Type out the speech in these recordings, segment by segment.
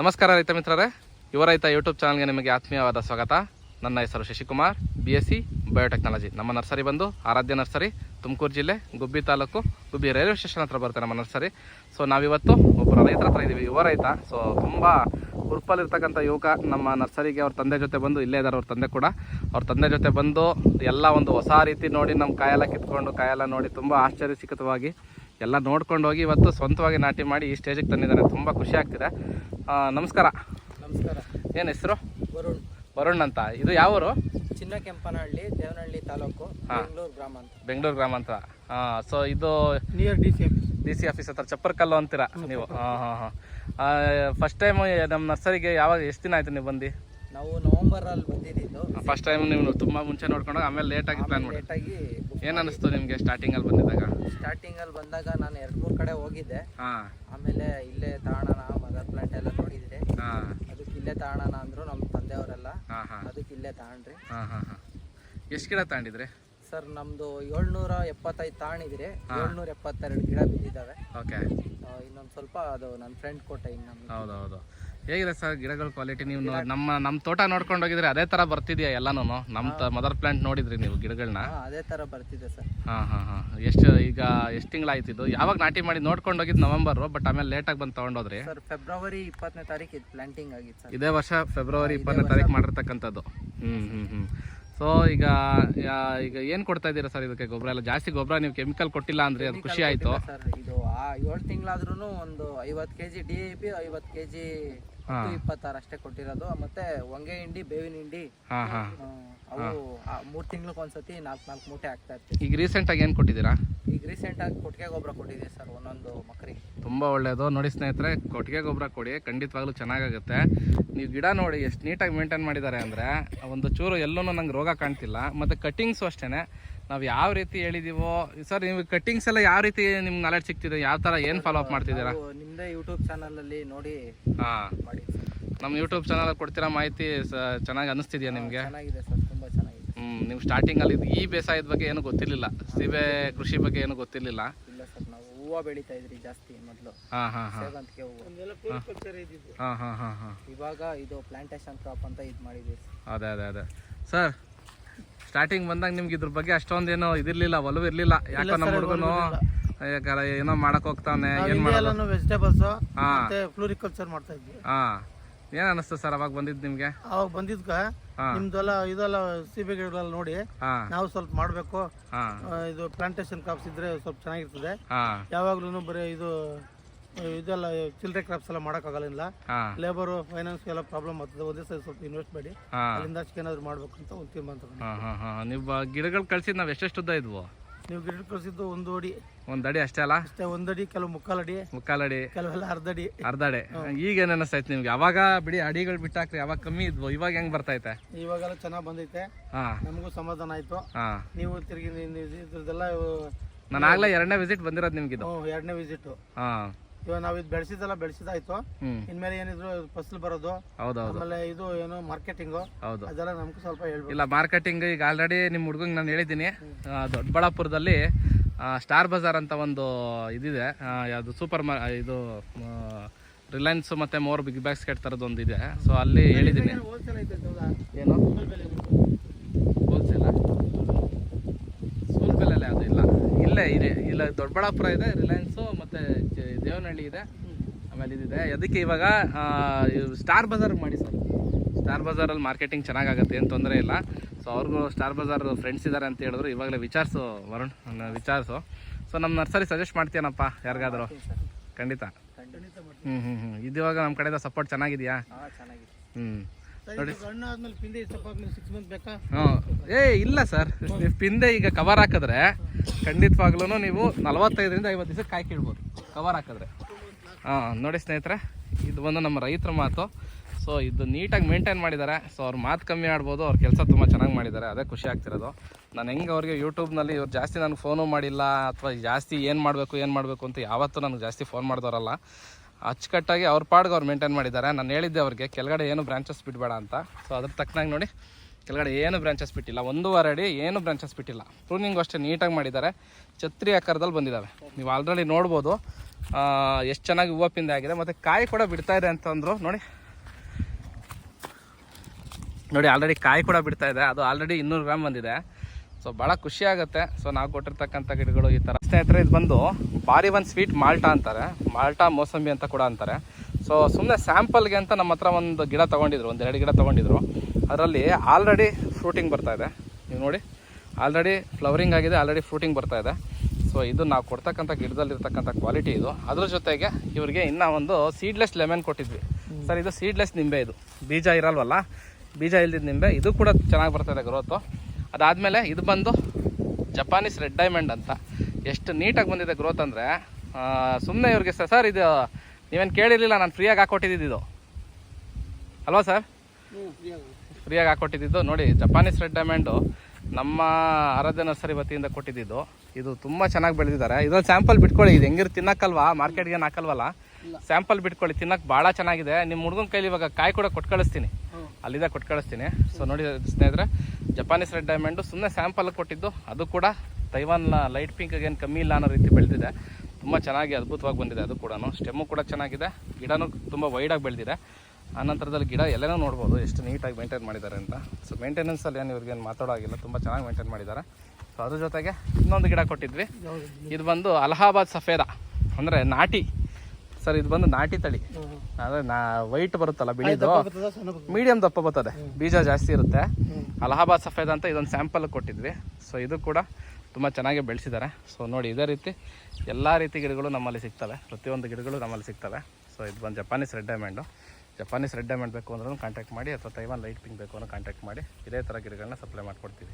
ನಮಸ್ಕಾರ ರೈತ ಮಿತ್ರರೇ. ಯುವ ರೈತ ಯೂಟ್ಯೂಬ್ ಚಾನಲ್ಗೆ ನಿಮಗೆ ಆತ್ಮೀಯವಾದ ಸ್ವಾಗತ. ನನ್ನ ಹೆಸರು Shashikumar B S C biotechnology ನಮ್ಮ ನರ್ಸರಿ ಬಂದು ಆರಾಧ್ಯ ನರ್ಸರಿ, ತುಮಕೂರು ಜಿಲ್ಲೆ, ಗುಬ್ಬಿ ತಾಲೂಕು, ಗುಬ್ಬಿ ರೈಲ್ವೆ ಸ್ಟೇಷನ್ ಹತ್ರ ಬರುತ್ತೆ ನಮ್ಮ ನರ್ಸರಿ. ಸೊ ನಾವಿವತ್ತು ಒಬ್ಬರ ರೈತರ ಹತ್ರ ಇದ್ದೀವಿ ಯುವ ರೈತ. ಸೊ ತುಂಬ ಹುರುಪಲ್ಲಿರ್ತಕ್ಕಂಥ ಯುವಕ ನಮ್ಮ ನರ್ಸರಿಗೆ ಅವ್ರ ತಂದೆ ಜೊತೆ ಬಂದು ಇಲ್ಲೇ ಇದ್ದಾರೆ ಅವ್ರ ತಂದೆ ಕೂಡ. ಅವ್ರ ತಂದೆ ಜೊತೆ ಬಂದು ಎಲ್ಲ ಒಂದು ಹೊಸ ರೀತಿ ನೋಡಿ ನಮ್ಮ ಕಾಯೆಲ್ಲ ಕಿತ್ಕೊಂಡು, ಕಾಯೆಲ್ಲ ನೋಡಿ ತುಂಬ ಆಶ್ಚರ್ಯಚಕಿತವಾಗಿ ಎಲ್ಲ ನೋಡ್ಕೊಂಡು ಹೋಗಿ ಇವತ್ತು ಸ್ವಂತವಾಗಿ ನಾಟಿ ಮಾಡಿ ಈ ಸ್ಟೇಜಿಗೆ ತಂದಿದ್ದಾರೆ. ತುಂಬ ಖುಷಿ ಆಗ್ತಿದೆ. ನಮಸ್ಕಾರ. ನಮಸ್ಕಾರ. ಏನು ಹೆಸರು? ವರುಣ್. ವರುಣ್ ಅಂತ. ಇದು ಯಾವ ಊರು ಚಿನ್ನ ಕೆಂಪನಹಳ್ಳಿ ದೇವನಹಳ್ಳಿ ತಾಲೂಕು ಬೆಂಗಳೂರು ಗ್ರಾಮ ಅಂತ. ಬೆಂಗಳೂರು ಗ್ರಾಮ ಅಂತ. ಹಾಂ ಸೊ ಇದು near D C F D C office ಹತ್ರ ಚಪ್ಪರ್ಕಲ್ಲು ಅಂತೀರಾ ನೀವು? ಹಾಂ ಹಾಂ ಹಾಂ. ಫಸ್ಟ್ ಟೈಮ್ ನಮ್ಮ ನರ್ಸರಿಗೆ ಯಾವಾಗ ಎಷ್ಟು ದಿನ ಆಯ್ತು ನೀವು ಬಂದು? ನಾವು ನವೆಂಬರ್ ಅಲ್ಲಿ ಬಂದಿದ್ದು ಫಸ್ಟ್ ಟೈಮ್ ನೀವು ತುಂಬಾ ಮುಂಚೆ ನೋಡ್ಕೊಂಡು ಆಮೇಲೆ ಲೇಟಾಗಿ ಪ್ಲಾನ್ ಮಾಡಿ ಲೇಟಾಗಿ ಏನು ನಿಮ್ಗೆ ನಿಮಗೆ ಸ್ಟಾರ್ಟಿಂಗಲ್ಲಿ ಬಂದಿದ್ದಾಗ? ಸ್ಟಾರ್ಟಿಂಗ್ ಅಲ್ಲಿ ಬಂದಾಗ ನಾನು ಎರಡು ಮೂರು ಕಡೆ ಹೋಗಿದ್ದೆ. ಹಾಂ. ಆಮೇಲೆ ಇಲ್ಲೇ ತಾಣನ ಮದರ್ ಪ್ಲಾಂಟ್ ಎಲ್ಲ ನೋಡಿದ್ರಿ ಹಾಂ. ಅದಕ್ಕೆ ಇಲ್ಲೇ ತಾಣನ ಅಂದ್ರು ನಮ್ಮ ತಂದೆಯವರೆಲ್ಲ. ಹಾಂ ಹಾಂ. ಅದಕ್ಕೆ ಇಲ್ಲೇ ತಗೊಂಡ್ರಿ ಹಾಂ ಹಾಂ ಹಾಂ. ಎಷ್ಟು ಗಿಡ ತಗೊಂಡಿದ್ರಿ ಸರ್ ನಮ್ದು ಏಳ್ನೂರ ಎಪ್ಪತ್ತೈದು ತಾಣಿದ್ರಿ. ಏಳ್ನೂರ ಎಪ್ಪತ್ತೆರಡು ಗಿಡ ಬಿದ್ದಿದ್ದಾವೆ. ಓಕೆ. ಇನ್ನೊಂದು ಸ್ವಲ್ಪ ಅದು ನನ್ನ ಫ್ರೆಂಡ್ ಕೊಟ್ಟೆ ಇನ್ನೊಂದು ಹೌದು ಹೌದು ಹೇಗಿದೆ ಸರ್ ಗಿಡಗಳ ಕ್ವಾಲಿಟಿ ನೀವು ನೋ- ನಮ್ಮ ನಮ್ಮ ತೋಟ ನೋಡ್ಕೊಂಡು ಹೋಗಿದ್ರೆ ಅದೇ ತರ ಬರ್ತಿದ್ಯಾ ಎಲ್ಲಾನು? ನಮ್ಮ ಮದರ್ ಪ್ಲಾಂಟ್ ನೋಡಿದ್ರಿ ನೀವು ಗಿಡಗಳನ್ನ ಹಾ, ಅದೇ ತರ ಬರ್ತಿದೆ ಸರ್. ಹಾ ಹಾ ಹಾ. ಎಷ್ಟು ಈಗ ಎಷ್ಟು ತಿಂಗಳಾಯ್ತು ಇದು? ಯಾವಾಗ ನಾಟಿ ಮಾಡಿ ನೋಡ್ಕೊಂಡು ಹೋಗಿದ್ದು ನವೆಂಬರ್ ಬಟ್ ಆಮೇಲೆ ಲೇಟಾಗಿ ಬಂದು ತಗೊಂಡೋದ್ರಿ? ಸರ್ ಫೆಬ್ರವರಿ ಇಪ್ಪತ್ತನೇ ತಾರೀಕು ಇದು ಪ್ಲಾಂಟಿಂಗ್ ಆಗಿತ್ತು ಸರ್. ಇದೇ ವರ್ಷ ಫೆಬ್ರವರಿ ಇಪ್ಪತ್ತನೇ ತಾರೀಕು ಮಾಡಿರ್ತಕ್ಕಂಥದ್ದು. ಹ್ಞೂ ಹ್ಞೂ ಹ್ಞೂ ಸೊ ಈಗ ಈಗ ಏನು ಕೊಡ್ತಾ ಇದ್ದೀರಾ ಸರ್ ಇದಕ್ಕೆ ಗೊಬ್ಬರ? ಎಲ್ಲ ಜಾಸ್ತಿ ಗೊಬ್ಬರ ನೀವು ಕೆಮಿಕಲ್ ಕೊಟ್ಟಿಲ್ಲ ಅಂದ್ರೆ ಅದು ಖುಷಿ ಆಯಿತು. ಸರ್. ಇದು ಆ ಏಳು ತಿಂಗಳಾದ್ರೂ ಒಂದು ಐವತ್ತು K G D A P ಐವತ್ತು ಕೆ ಜಿ ಹತ್ತು ಇಪ್ಪತ್ತಾರು ಅಷ್ಟೇ ಕೊಟ್ಟಿರೋದು. ಮತ್ತೆ ಹೊಂಗೆ ಹಿಂಡಿ ಬೇವಿನ ಹಿಂಡಿ ಅವು ಮೂರು ತಿಂಗ್ಳಿಗೆ ಒಂದ್ಸತಿ ನಾಲ್ಕು ನಾಲ್ಕು ಮೂಟೆ ಆಗ್ತಾ ಇರ್ತೀವಿ. ಈಗ ರೀಸೆಂಟಾಗಿ ಏನ್ ಕೊಟ್ಟಿದ್ದೀರಾ? ಈಗ ರೀಸೆಂಟ್ ಆಗಿ ಕೊಟ್ಟಿಗೆ ಗೊಬ್ಬರ ಕೊಟ್ಟಿದ್ದೀವಿ ಸರ್ ಒಂದೊಂದು ಮಕ್ರಿ ತುಂಬಾ ಒಳ್ಳೇದು. ನೋಡಿ ಸ್ನೇಹಿತರೆ ಕೊಟ್ಟಿಗೆ ಗೊಬ್ಬರ ಕೊಡಿ ಖಂಡಿತವಾಗ್ಲೂ ಚೆನ್ನಾಗಾಗುತ್ತೆ. ನೀವು ಗಿಡ ನೋಡಿ ಎಷ್ಟು ನೀಟಾಗಿ ಮೇಂಟೈನ್ ಮಾಡಿದ್ದಾರೆ ಅಂದರೆ ಒಂದು ಚೂರು ಎಲ್ಲೂ ನಂಗೆ ರೋಗ ಕಾಣ್ತಿಲ್ಲ. ಮತ್ತು ಕಟ್ಟಿಂಗ್ಸು ಅಷ್ಟೇ ನಾವು ಯಾವ ರೀತಿ ಹೇಳಿದೀವೋ ಸರ್ ನೀವು ಕಟ್ಟಿಂಗ್ಸ್ ಎಲ್ಲ ಯಾವ ರೀತಿ ನಿಮ್ಗೆ ನಾಲೆಡ್ಜ್ ಸಿಗ್ತಿದೆ? ಯಾವ ಥರ ಏನು ಫಾಲೋ ಅಪ್ ಮಾಡ್ತಿದ್ದೀರಾ? ನಿಮ್ಮದೇ ಯೂಟ್ಯೂಬ್ ಚಾನಲಲ್ಲಿ ನೋಡಿ ಹಾಂ. ಮಾಡಿ. ನಮ್ಮ ಯೂಟ್ಯೂಬ್ ಚಾನಲ್ ಕೊಡ್ತಿರೋ ಮಾಹಿತಿ ಸ ಚೆನ್ನಾಗಿ ಅನಿಸ್ತಿದೆಯಾ ನಿಮಗೆ? ಚೆನ್ನಾಗಿದೆ ಸರ್ ತುಂಬ ಚೆನ್ನಾಗಿದೆ ಹ್ಞೂ ನೀವು ಸ್ಟಾರ್ಟಿಂಗಲ್ಲಿ ಈ ಬೇಸಾಯದ ಬಗ್ಗೆ ಏನು ಗೊತ್ತಿರಲಿಲ್ಲ. ಸೀಬೆ ಕೃಷಿ ಬಗ್ಗೆ ಏನು ಗೊತ್ತಿರಲಿಲ್ಲ. ಇಲ್ಲ ಸರ್ ನಾವು ಹೂವು ಬೆಳೀತಾ ಇದ್ರಿ ಜಾಸ್ತಿ ಮೊದಲು. ಹಾಂ ಹಾಂ ಹಾಂ. ಸೇವಂತಿಗೆ ಹೂವು. ಹಾಂ ಹಾಂ ಹಾಂ ಹಾಂ. ಇವಾಗ ಇದು ಪ್ಲಾಂಟೇಶನ್ ಕ್ರಾಪ್ ಅಂತ ಇದು ಮಾಡಿದ್ದೀವಿ ಸರ್. ಅದೇ ಅದೇ ಅದೇ. ಸರ್ ಸ್ಟಾರ್ಟಿಂಗ್ ಬಂದಾಗ ನಿಮ್ಗೆ ಇದ್ರ ಬಗ್ಗೆ ಅಷ್ಟೊಂದೇನೋ ಇದಿರ್ಲಿಲ್ಲ ಒಲವು ಇರ್ಲಿಲ್ಲ. ಯಾಕೋ ನಮ್ಮ ಹುಡುಗನು ಏನೋ ಮಾಡಕ್ ಹೋಗ್ತಾನೆ ಏನ್ ಮಾಡೋದು? ವೆಜಿಟೇಬಲ್ಸ್ ಹಾ. ಮತ್ತೆ ಫ್ಲೋರಿಕಲ್ಚರ್ ಮಾಡ್ತಾ ಇದ್ವಿ. ಹಾ. ಏನ್ ಅನಿಸ್ತು ಸರ್ ಅವಾಗ ಬಂದಿದ್ ನಿಮ್ಗೆ? ಅವಾಗ ಬಂದಿದ್ಕ. ನಿಮ್ದೆಲ್ಲ ಇದೆಲ್ಲ ಸೀಬೆ ಗಿಡಗಳೆಲ್ಲ ನೋಡಿ ಹಾ. ನಾವು ಸ್ವಲ್ಪ ಮಾಡ್ಬೇಕು. ಹಾ. ಇದು ಪ್ಲಾಂಟೇಶನ್ ಕಾಪ್ಸ್ ಇದ್ರೆ ಸ್ವಲ್ಪ ಚೆನ್ನಾಗಿರ್ತದೆ. ಯಾವಾಗ್ಲೂನು ಯಾವಾಗ್ಲೂ ಬರೀ ಇದು ಇದೆಲ್ಲ ಚಿಲ್ಡ್ರೆ ಕ್ರಾಪ್ಸ್ ಎಲ್ಲ ಮಾಡೋಕ್ಕಾಗಲ್ಲ ಲೇಬರ್ ಫೈನಾನ್ಸ್ ಎಲ್ಲ ಪ್ರಾಬ್ಲಮ್ ಆಗ್ತದೆ. ಒಂದೇ ಸರಿ ಸ್ವಲ್ಪ ಇನ್ವೆಸ್ಟ್ ಮಾಡಿ ಅಲ್ಲಿಂದ ಏನಾದ್ರು ಮಾಡ್ಬೇಕು ಅಂತ ಒಂದು ತೀರ್ಮಾನ ತಗೊಂಡು ನೀವು ಗಿಡಗಳು ಕಳ್ಸಿದ್ ನಾವ್ ಎಷ್ಟೆಷ್ಟು ಉದ್ದ ಇದ್ವು? ನೀವು ಗಿಡ ಕಳ್ಸಿದ್ದು ಒಂದು ಅಡಿ. ಒಂದ್ ಅಡಿ ಅಷ್ಟೇ ಅಲ್ಲ? ಅಷ್ಟೇ ಒಂದಡಿ ಕೆಲವು ಮುಕ್ಕಾಲಡಿ ಅಡಿ. ಮುಕ್ಕಾಲಡಿ ಕೆಲವೆಲ್ಲ ಅರ್ಧಡಿ ಅರ್ಧಡಿ ಅರ್ಧ ಈಗ ಏನ್ ಅನಿಸ್ತೈತೆ ನಿಮ್ಗೆ? ಅವಾಗ ಬಿಡಿ ಅಡಿಗಳು ಬಿಟ್ಟಾಕ್ರಿ ಅವಾಗ ಕಮ್ಮಿ ಇದ್ವು. ಇವಾಗ ಹೆಂಗ್ ಬರ್ತೈತೆ? ಇವಾಗೆಲ್ಲ ಚೆನ್ನಾಗ್ ಬಂದೈತೆ. ಹಾ. ನಮಗೂ ಸಮಾಧಾನ ಆಯ್ತು. ನೀವು ತಿರುಗಿ ಇದ್ರದ್ದೆಲ್ಲ ನಾನು ಆಗ್ಲೇ ಎರಡನೇ ವಿಸಿಟ್ ಬಂದಿರೋದು ನಿಮ್ಗೆ ಎರಡನೇ ವಿಸಿಟ್ ಹಾ. ಇವಾಗ ನಾವು ಇದು ಬೆಳೆಸಿದಲ್ಲ ಬೆಳೆಸಿದಾಯ್ತು ಇನ್ಮೇಲೆ ಏನಿದ್ರು ಫಸಲು ಬರೋದು ಹೌದೌದು. ಆಮೇಲೆ ಇದು ಏನು ಮಾರ್ಕೆಟಿಂಗು ಹೌದು. ಅದೆಲ್ಲ ನಮ್ಗೆ ಸ್ವಲ್ಪ ಹೇಳ್ಬೇಕು. ಇಲ್ಲ ಮಾರ್ಕೆಟಿಂಗ್ ಈಗ ಆಲ್ರೆಡಿ ನಿಮ್ಮ ಹುಡುಗಂಗೆ ನಾನು ಹೇಳಿದ್ದೀನಿ. ದೊಡ್ಡಬಳ್ಳಾಪುರದಲ್ಲಿ ಸ್ಟಾರ್ ಬಜಾರ್ ಅಂತ ಒಂದು ಇದಿದೆ. ಯಾವುದು ಸೂಪರ್ ಮಾ ಇದು ರಿಲಯನ್ಸ್ ಮತ್ತು ಮೋರ್ ಬಿಗ್ ಬ್ಯಾಸ್ಕೆಟ್ ಥರದ್ದು ಒಂದು ಇದೆ. ಸೊ ಅಲ್ಲಿ ಹೇಳಿದ್ದೀನಿ. ಏನು? ಹೋಲ್ಸೇಲ ಸೋಲ್ ಅದು ಇಲ್ಲ. ಇಲ್ಲೇ ಇದೆ. ಇಲ್ಲ ದೊಡ್ಡಬಳ್ಳಾಪುರ ಇದೆ ರಿಲಯನ್ಸು ಮತ್ತು ದೇವನಹಳ್ಳಿ ಇದೆ. ಆಮೇಲೆ ಇದಿದೆ. ಅದಕ್ಕೆ ಇವಾಗ ಸ್ಟಾರ್ ಬಜಾರ್ ಮಾಡಿ ಸರ್. ಸ್ಟಾರ್ ಬಜಾರಲ್ಲಿ ಮಾರ್ಕೆಟಿಂಗ್ ಚೆನ್ನಾಗಾಗತ್ತೆ ಏನು ತೊಂದರೆ ಇಲ್ಲ. ಸೊ ಅವ್ರಿಗೂ ಸ್ಟಾರ್ ಬಜಾರ್ ಫ್ರೆಂಡ್ಸ್ ಇದ್ದಾರೆ ಅಂತ ಹೇಳಿದ್ರು. ಇವಾಗಲೇ ವಿಚಾರಿಸು ವರುಣ್ ನನ್ನ ವಿಚಾರಿಸು. ಸೊ ನಮ್ಮ ನರ್ಸರಿ ಸಜೆಸ್ಟ್ ಮಾಡ್ತೀಯನಪ್ಪ ಯಾರಿಗಾದ್ರು. ಖಂಡಿತ. ಹ್ಞೂ ಹ್ಞೂ ಹ್ಞೂ ಇದು ಇವಾಗ ನಮ್ಮ ಕಡೆಯಿಂದ ಸಪೋರ್ಟ್ ಚೆನ್ನಾಗಿದೆಯಾ? ಹ್ಞೂ ನೋಡಿ. ಹಾಂ ಏ ಇಲ್ಲ ಸರ್. ನೀವು ಪಿಂದೆ ಈಗ ಕವರ್ ಹಾಕಿದ್ರೆ ಖಂಡಿತವಾಗ್ಲೂ ನೀವು ನಲವತ್ತೈದರಿಂದ ಐವತ್ತು ದಿವಸ ಕಾಯ್ಕಿಡ್ಬೋದು ಕವರ್ ಹಾಕಿದ್ರೆ. ಹಾಂ, ನೋಡಿ ಸ್ನೇಹಿತರೆ, ಇದು ಬಂದು ನಮ್ಮ ರೈತರ ಮಾತು. ಸೊ ಇದು ನೀಟಾಗಿ ಮೇಂಟೈನ್ ಮಾಡಿದ್ದಾರೆ. ಸೊ ಅವ್ರ ಮಾತು ಕಮ್ಮಿ ಆಡ್ಬೋದು, ಅವ್ರ ಕೆಲಸ ತುಂಬ ಚೆನ್ನಾಗಿ ಮಾಡಿದ್ದಾರೆ. ಅದೇ ಖುಷಿ ಆಗ್ತಿರೋದು. ನಾನು ಹೆಂಗೆ ಅವ್ರಿಗೆ ಯೂಟ್ಯೂಬ್ನಲ್ಲಿ ಇವ್ರು ಜಾಸ್ತಿ ನನಗೆ ಫೋನು ಮಾಡಿಲ್ಲ, ಅಥವಾ ಜಾಸ್ತಿ ಏನು ಮಾಡಬೇಕು ಏನು ಮಾಡಬೇಕು ಅಂತ ಯಾವತ್ತೂ ನನಗೆ ಜಾಸ್ತಿ ಫೋನ್ ಮಾಡಿದವರಲ್ಲ. ಅಚ್ಚುಕಟ್ಟಾಗಿ ಅವ್ರ ಪಾಡ್ಗೆ ಅವ್ರು ಮೇಂಟೈನ್ ಮಾಡಿದ್ದಾರೆ. ನಾನು ಹೇಳಿದ್ದೆ ಅವ್ರಿಗೆ, ಕೆಳಗಡೆ ಏನು ಬ್ರಾಂಚಸ್ ಬಿಡಬೇಡ ಅಂತ. ಸೊ ಅದ್ರ ತಕ್ಕನಾಗಿ ನೋಡಿ, ಕೆಳಗಡೆ ಏನು ಬ್ರಾಂಚಸ್ ಬಿಟ್ಟಿಲ್ಲ. ಒಂದೂವರೆ ಅಡಿ ಏನು ಬ್ರಾಂಚಸ್ ಬಿಟ್ಟಿಲ್ಲ. ಪ್ರೂನಿಂಗ್ ಅಷ್ಟೇ ನೀಟಾಗಿ ಮಾಡಿದ್ದಾರೆ. ಛತ್ರಿ ಆಕಾರದಲ್ಲಿ ಬಂದಿದ್ದಾವೆ ನೀವು ಆಲ್ರೆಡಿ ನೋಡ್ಬೋದು. ಎಷ್ಟು ಚೆನ್ನಾಗಿ ಹೂವು ಪಿಂದೆ ಆಗಿದೆ. ಮತ್ತು ಕಾಯಿ ಕೂಡ ಬಿಡ್ತಾ ಇದೆ ಅಂತಂದರು ನೋಡಿ. ನೋಡಿ ಆಲ್ರೆಡಿ ಕಾಯಿ ಕೂಡ ಬಿಡ್ತಾ ಇದೆ. ಅದು ಆಲ್ರೆಡಿ ಇನ್ನೂರು ಗ್ರಾಮ್ ಬಂದಿದೆ. ಸೊ ಭಾಳ ಖುಷಿ ಆಗುತ್ತೆ. ಸೊ ನಾವು ಕೊಟ್ಟಿರ್ತಕ್ಕಂಥ ಗಿಡಗಳು ಈ ಥರ ಸ್ನೇಹಿತರೆ, ಇದು ಬಂದು ಬಾರಿ ಒಂದು ಸ್ವೀಟ್ ಮಾಲ್ಟಾ ಅಂತಾರೆ. ಮಾಲ್ಟಾ ಮೋಸಂಬಿ ಅಂತ ಕೂಡ ಅಂತಾರೆ. ಸೊ ಸುಮ್ಮನೆ ಸ್ಯಾಂಪಲ್ಗೆ ಅಂತ ನಮ್ಮ ಹತ್ರ ಒಂದು ಗಿಡ ತೊಗೊಂಡಿದ್ರು. ಒಂದು ಎರಡು ಗಿಡ ತೊಗೊಂಡಿದ್ರು. ಅದರಲ್ಲಿ ಆಲ್ರೆಡಿ ಫ್ರೂಟಿಂಗ್ ಬರ್ತಾ ಇದೆ. ನೀವು ನೋಡಿ. ಆಲ್ರೆಡಿ ಫ್ಲವರಿಂಗ್ ಆಗಿದೆ. ಆಲ್ರೆಡಿ ಫ್ರೂಟಿಂಗ್ ಬರ್ತಾ ಇದೆ. ಸೊ ಇದು ನಾವು ಕೊಡ್ತಕ್ಕಂಥ ಗಿಡದಲ್ಲಿರ್ತಕ್ಕಂಥ ಕ್ವಾಲಿಟಿ ಇದು. ಅದ್ರ ಜೊತೆಗೆ ಇವರಿಗೆ ಇನ್ನೂ ಒಂದು ಸೀಡ್ಲೆಸ್ ಲೆಮನ್ ಕೊಟ್ಟಿದ್ವಿ. ಸರ್ ಇದು ಸೀಡ್ಲೆಸ್ ನಿಂಬೆ ಇದು. ಬೀಜ ಇರಲ್ವಲ್ಲ? ಬೀಜ ಇಲ್ದಿದ್ದ ನಿಂಬೆ. ಇದು ಕೂಡ ಚೆನ್ನಾಗಿ ಬರ್ತಾಯಿದೆ ಗ್ರೋತು ಅದಾದಮೇಲೆ ಇದು ಬಂದು ಜಪಾನೀಸ್ ರೆಡ್ ಡೈಮಂಡ್ ಅಂತ. ಎಷ್ಟು ನೀಟಾಗಿ ಬಂದಿದೆ ಗ್ರೋತ್ ಅಂದರೆ ಸುಮ್ಮನೆ ಇವ್ರಿಗೆ ಸರ್ ಸರ್ ಇದು ನೀವೇನು ಕೇಳಿರಲಿಲ್ಲ ನಾನು ಫ್ರೀಯಾಗಿ ಹಾಕೊಟ್ಟಿದ್ದು ಇದು. ಅಲ್ವಾ ಸರ್ ಫ್ರೀಯಾಗಿ ಹಾಕ್ಕೊಟ್ಟಿದ್ದು ನೋಡಿ ಜಪಾನೀಸ್ ರೆಡ್ ಡೈಮಂಡು ನಮ್ಮ ಆರಾಧ್ಯ ನರ್ಸರಿ ವತಿಯಿಂದ ಕೊಟ್ಟಿದ್ದು ಇದು ತುಂಬ ಚೆನ್ನಾಗಿ ಬೆಳೆದಿದ್ದಾರೆ. ಇದೊಂದು ಸ್ಯಾಂಪಲ್ ಬಿಟ್ಕೊಳ್ಳಿ. ಇದು ಹೆಂಗಿರು ತಿನ್ನಕ್ಕಲ್ವಾ? ಮಾರ್ಕೆಟ್ಗೆ ಏನು ಹಾಕಲ್ವಲ್ಲ? ಸ್ಯಾಂಪಲ್ ಬಿಟ್ಕೊಳ್ಳಿ. ತಿನ್ನಕ್ಕೆ ಭಾಳ ಚೆನ್ನಾಗಿದೆ. ನಿಮ್ಮ ಹುಡುಗನ ಕೈಲಿ ಇವಾಗ ಕಾಯಿ ಕೂಡ ಕೊಟ್ಟು ಕಳಿಸ್ತೀನಿ ಅಲ್ಲಿಂದ ಕೊಟ್ಟು ಕಳಿಸ್ತೀನಿ ಸೊ ನೋಡಿ ಸ್ನೇಹಿತರೆ ಜಪಾನೀಸ್ ರೆಡ್ ಡೈಮಂಡು ಸುಮ್ಮನೆ ಸ್ಯಾಂಪಲ್ ಕೊಟ್ಟಿದ್ದು. ಅದು ಕೂಡ ತೈವಾನ್ ಲೈಟ್ ಪಿಂಕ್ಗೆ ಏನು ಕಮ್ಮಿ ಇಲ್ಲ ಅನ್ನೋ ರೀತಿ ಬೆಳೆದಿದೆ. ತುಂಬ ಚೆನ್ನಾಗಿ ಅದ್ಭುತವಾಗಿ ಬಂದಿದೆ ಅದು ಕೂಡ ಸ್ಟೆಮ್ಮು ಕೂಡ ಚೆನ್ನಾಗಿದೆ. ಗಿಡನೂ ತುಂಬ ವೈಡಾಗಿ ಬೆಳೆದಿದೆ. ಆನಂತರದಲ್ಲಿ ಗಿಡ ಎಲ್ಲನೂ ನೋಡ್ಬೋದು ಎಷ್ಟು ನೀಟಾಗಿ ಮೇಂಟೈನ್ ಮಾಡಿದ್ದಾರೆ ಅಂತ. ಸೊ ಮೇಂಟೆನೆನ್ಸಲ್ಲಿ ಏನು ಇವ್ರಿಗೆ ಏನು ಮಾತಾಡೋ ಆಗಿಲ್ಲ ತುಂಬ ಚೆನ್ನಾಗಿ ಮೇಂಟೈನ್ ಮಾಡಿದ್ದಾರೆ. ಸೊ ಅದ್ರ ಜೊತೆಗೆ ಇನ್ನೊಂದು ಗಿಡ ಕೊಟ್ಟಿದ್ವಿ. ಇದು ಬಂದು ಅಲಹಾಬಾದ್ ಸಫೇದ ಅಂದರೆ ನಾಟಿ. ಸರ್ ಇದು ಬಂದು ನಾಟಿ ತಳಿ. ಅಂದರೆ ನಾ ವೈಟ್ ಬರುತ್ತಲ್ಲ ಬಿಳಿದು ಸಣ್ಣ ಮೀಡಿಯಂ ದಪ್ಪ ಬರ್ತದೆ ಬೀಜ ಜಾಸ್ತಿ ಇರುತ್ತೆ. ಅಲಹಾಬಾದ್ ಸಫೇದ ಅಂತ ಇದೊಂದು ಸ್ಯಾಂಪಲ್ ಕೊಟ್ಟಿದ್ವಿ. ಸೊ ಇದು ಕೂಡ ತುಂಬ ಚೆನ್ನಾಗಿ ಬೆಳೆಸಿದ್ದಾರೆ. ಸೊ ನೋಡಿ ಇದೇ ರೀತಿ ಎಲ್ಲ ರೀತಿ ಗಿಡಗಳು ನಮ್ಮಲ್ಲಿ ಸಿಗ್ತವೆ. ಪ್ರತಿಯೊಂದು ಗಿಡಗಳು ನಮ್ಮಲ್ಲಿ ಸಿಗ್ತವೆ. ಸೊ ಇದು ಬಂದು Japanese red diamond Japanese red diamond ಬೇಕು ಅಂದ್ರೂ ಕಾಂಟ್ಯಾಕ್ಟ್ ಮಾಡಿ ಅಥವಾ ತೈವಾನ್ ಲೈಟ್ ಪಿಂಕ್ ಬೇಕು ಅನ್ನೋ ಕಾಂಟ್ಯಾಕ್ಟ್ ಮಾಡಿ. ಇದೇ ಥರ ಗಿಡಗಳನ್ನ ಸಪ್ಲೈ ಮಾಡ್ಕೊಡ್ತೀವಿ.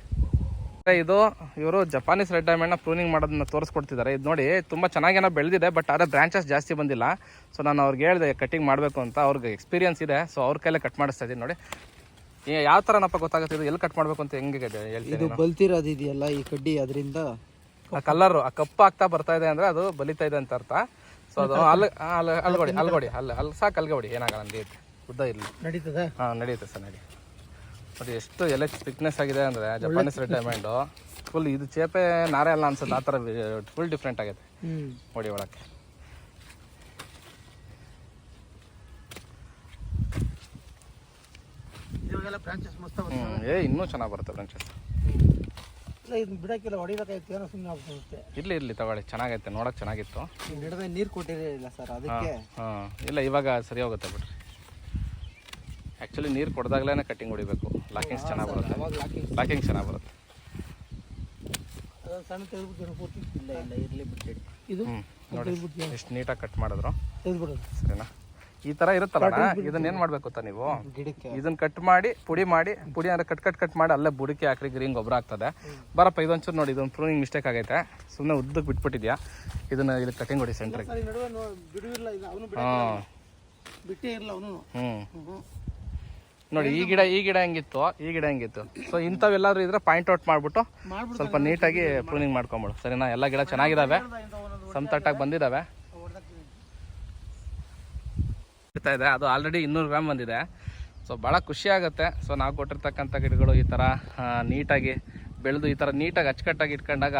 ಇದು ಇವರು ಜಪಾನೀಸ್ ರೆಡ್ ಡೈಮಂಡ್ನ ಪ್ರೂನಿಂಗ್ ಮಾಡೋದನ್ನ ತೋರಿಸ್ಕೊಡ್ತಿದ್ದಾರೆ ಇದು ನೋಡಿ ತುಂಬ ಚೆನ್ನಾಗೇನೋ ಬೆಳೆದಿದೆ ಬಟ್ ಆದರೆ ಬ್ರಾಂಚಸ್ ಜಾಸ್ತಿ ಬಂದಿಲ್ಲ. ಸೊ ನಾನು ಅವ್ರಿಗೆ ಹೇಳಿದೆ ಕಟಿಂಗ್ ಮಾಡಬೇಕು ಅಂತ. ಅವ್ರಿಗೆ ಎಕ್ಸ್ಪೀರಿಯನ್ಸ್ ಇದೆ. ಸೊ ಅವ್ರ ಕೈಲೇ ಕಟ್ ಮಾಡಿಸ್ತಾ ಇದ್ದೀನಿ ನೋಡಿ. ಯಾವ ಥರನಪ್ಪ ಗೊತ್ತಾಗುತ್ತೆ? ಇದು ಎಲ್ಲಿ ಕಟ್ ಮಾಡಬೇಕು ಅಂತ ಹೆಂಗೆ ಇದು ಬಲ್ತಿರೋದು ಇದೆಯಲ್ಲ ಈ ಕಡ್ಡಿ ಅದರಿಂದ? ಆ ಕಲರ್ ಆ ಕಪ್ಪು ಆಗ್ತಾ ಬರ್ತಾ ಇದೆ ಅಂದರೆ ಅದು ಬಲಿತಾ ಇದೆ ಅಂತ ಅರ್ಥ. ಸೊ ಅದು ಅಲ್ಲಿ ಅಲ್ಲಿ ಅಲ್ಗೊಡಿ ಅಲ್ಗೊಡಿ ಅಲ್ಲಿ ಅಲ್ಲಿ ಸಾಕು ಅಲ್ಗೊಡಿ ಏನಾಗಲ್ಲ ನಡೆಯುತ್ತೆ ಉದ್ದ ಇರಲಿ ನಡೀತದೆ? ಹಾಂ ನಡೆಯುತ್ತೆ ಸರ್ ನಡಿ ನೋಡಿ ಎಷ್ಟು ಎಲೆ ಥಿಕ್ನೆಸ್ ಆಗಿದೆ ಅಂದರೆ ಜಪಾನೀಸ್ ರೆಡ್ ಡೈಮಂಡು ಫುಲ್ ಇದು ಚೇಪೆ ನಾರೇ ಅಲ್ಲ ಅನ್ಸುತ್ತೆ ಆ ಥರ ಫುಲ್ ಡಿಫ್ರೆಂಟ್ ಆಗೈತೆ ಹ್ಮ್. ನೋಡಿ ಒಳಕ್ಕೆ. ಏ ಇನ್ನೂ ಚೆನ್ನಾಗಿ ಬರುತ್ತೆ ಬ್ರಾಂಚಸ್ ಇಲ್ಲ ಇದು ಬಿಡಕ್ಕೆಲ್ಲ ಹೊಡಿಬೇಕಾಯ್ತು ಏನೋ ಸುಮ್ಮನೆ ಆಗ್ಬಿಡುತ್ತೆ ಇರಲಿ ಇರಲಿ ತಗೊಳ್ಳಿ ಚೆನ್ನಾಗೈತೆ ನೋಡೋಕೆ ಚೆನ್ನಾಗಿತ್ತು. ಗಿಡದ ನೀರು ಕೊಟ್ಟಿರಲಿಲ್ಲ ಸರ್ ಅದಕ್ಕೆ. ಹಾಂ ಇಲ್ಲ ಇವಾಗ ಸರಿ ಹೋಗುತ್ತೆ ಬಿಡ್ರಿ. ಆ್ಯಕ್ಚುಲಿ ನೀರು ಕೊಡ್ದಾಗ್ಲೇ ಕಟಿಂಗ್ ಹೊಡಿಬೇಕು. ಲಾಕಿಂಗ್ಸ್ ಚೆನ್ನಾಗಿ ಬರುತ್ತೆ. ಅವಾಗ ಲಾಕಿಂಗ್ ಲಾಕಿಂಗ್ ಚೆನ್ನಾಗಿ ಬರುತ್ತೆ. ಅದು ಸಣ್ಣ ತೆಗೆದ್ಬಿಟ್ಟು ಪೂರ್ತಿ ಇಲ್ಲ ಇಲ್ಲ ಇರ್ಲಿ ಬಿಟ್ಟಿಡಿ ಇದು ಹ್ಞೂ ನೋಡಿ ಎಷ್ಟು ನೀಟಾಗಿ ಕಟ್ ಮಾಡಿದ್ರು. ತೆಗೆದ್ಬಿಡೋದು. ಸರಿನಾ? ಈ ತರ ಇರುತ್ತಲ್ಲ ಇದನ್ನ ಏನ್ ಮಾಡಬೇಕು ಗೊತ್ತಾ ನೀವು? ಇದನ್ನ ಕಟ್ ಮಾಡಿ ಪುಡಿ ಮಾಡಿ ಪುಡಿ ಅಂದ್ರೆ ಕಟ್ ಕಟ್ ಕಟ್ ಮಾಡಿ ಅಲ್ಲೇ ಬುಡಕ್ಕೆ ಹಾಕ್ರಿ ಗ್ರೀನ್ ಗೊಬ್ಬರ ಆಗ್ತದೆ. ಬರಪ್ಪ ಇದೊಂಚೂರು ನೋಡಿ ಇದೊಂದು ಪ್ರೂನಿಂಗ್ ಮಿಸ್ಟೇಕ್ ಆಗೈತೆ. ಸುಮ್ಮನೆ ಉದ್ದಕ್ಕೆ ಬಿಟ್ಬಿಟ್ಟಿದ್ಯಾ? ಇದನ್ನ ಇಲ್ಲಿ ಕಟಿಂಗ್ ಹೊಡಿ ಸೆಂಟ್ರಿಗೆ ಹಾಂ. ಹ್ಞೂ ನೋಡಿ ಈ ಗಿಡ ಈ ಗಿಡ ಹೆಂಗಿತ್ತು? ಈ ಗಿಡ ಹೆಂಗಿತ್ತು? ಸೊ ಇಂಥವೆಲ್ಲಾದ್ರೂ ಇದ್ರೆ ಪಾಯಿಂಟ್ ಔಟ್ ಮಾಡಿಬಿಟ್ಟು ಸ್ವಲ್ಪ ನೀಟಾಗಿ ಪ್ರೂನಿಂಗ್ ಮಾಡ್ಕೊಂಬಿಡು. ಸರಿನಾ? ಎಲ್ಲ ಗಿಡ ಚೆನ್ನಾಗಿದ್ದಾವೆ ಸಮತಟ್ಟಾಗಿ ಬಂದಿದ್ದಾವೆ ಇದೆ. ಅದು ಆಲ್ರೆಡಿ ಇನ್ನೂರು ಗ್ರಾಮ್ ಬಂದಿದೆ. ಸೊ ಭಾಳ ಖುಷಿ ಆಗುತ್ತೆ. ಸೊ ನಾವು ಕೊಟ್ಟಿರ್ತಕ್ಕಂಥ ಗಿಡಗಳು ಈ ಥರ ನೀಟಾಗಿ ಬೆಳೆದು, ಈ ಥರ ನೀಟಾಗಿ ಅಚ್ಚುಕಟ್ಟಾಗಿ ಇಟ್ಕೊಂಡಾಗ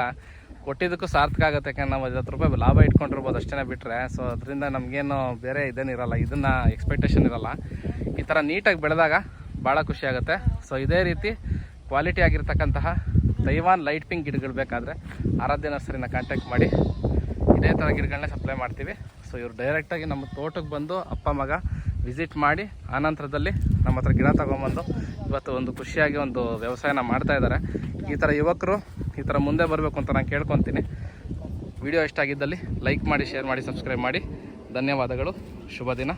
ಕೊಟ್ಟಿದ್ದಕ್ಕೂ ಸಾರ್ಥಕ ಆಗುತ್ತೆ. ಯಾಕಂದ್ರೆ ನಾವು ಐವತ್ತು ರೂಪಾಯಿ ಲಾಭ ಇಟ್ಕೊಂಡಿರ್ಬೋದು ಅಷ್ಟೇ ಬಿಟ್ಟರೆ ಸೊ ಅದರಿಂದ ನಮಗೇನು ಬೇರೆ ಇದೇನಿರಲ್ಲ ಇದನ್ನು ಎಕ್ಸ್ಪೆಕ್ಟೇಷನ್ ಇರಲ್ಲ. ಈ ಥರ ನೀಟಾಗಿ ಬೆಳೆದಾಗ ಭಾಳ ಖುಷಿ ಆಗುತ್ತೆ. ಸೊ ಇದೇ ರೀತಿ ಕ್ವಾಲಿಟಿ ಆಗಿರ್ತಕ್ಕಂತಹ ತೈವಾನ್ ಲೈಟ್ ಪಿಂಕ್ ಗಿಡಗಳು ಬೇಕಾದರೆ ಆರಾಧ್ಯ ನರ್ಸರಿನ ಕಾಂಟ್ಯಾಕ್ಟ್ ಮಾಡಿ ಇದೇ ಥರ ಗಿಡಗಳನ್ನೇ ಸಪ್ಲೈ ಮಾಡ್ತೀವಿ. ಸೊ ಇವರು ಡೈರೆಕ್ಟಾಗಿ ನಮ್ಮ ತೋಟಕ್ಕೆ ಬಂದು ಅಪ್ಪ, ಮಗ ವಿಸಿಟ್ ಮಾಡಿ ಆನಂತರದಲ್ಲಿ ನಮ್ಮ ಹತ್ರ ಗಿಡ ತೊಗೊಂಬಂದು ಇವತ್ತು ಒಂದು ಖುಷಿಯಾಗಿ ಒಂದು ವ್ಯವಸಾಯನ ಮಾಡ್ತಾ ಇದ್ದಾರೆ. ಈ ಥರ ಯುವಕರು ಈ ಥರ ಮುಂದೆ ಬರಬೇಕು ಅಂತ ನಾನು ಕೇಳ್ಕೊತೀನಿ. ವಿಡಿಯೋ ಇಷ್ಟ ಆಗಿದ್ದಲ್ಲಿ ಲೈಕ್ ಮಾಡಿ ಶೇರ್ ಮಾಡಿ ಸಬ್ಸ್ಕ್ರೈಬ್ ಮಾಡಿ. ಧನ್ಯವಾದಗಳು. ಶುಭ ದಿನ.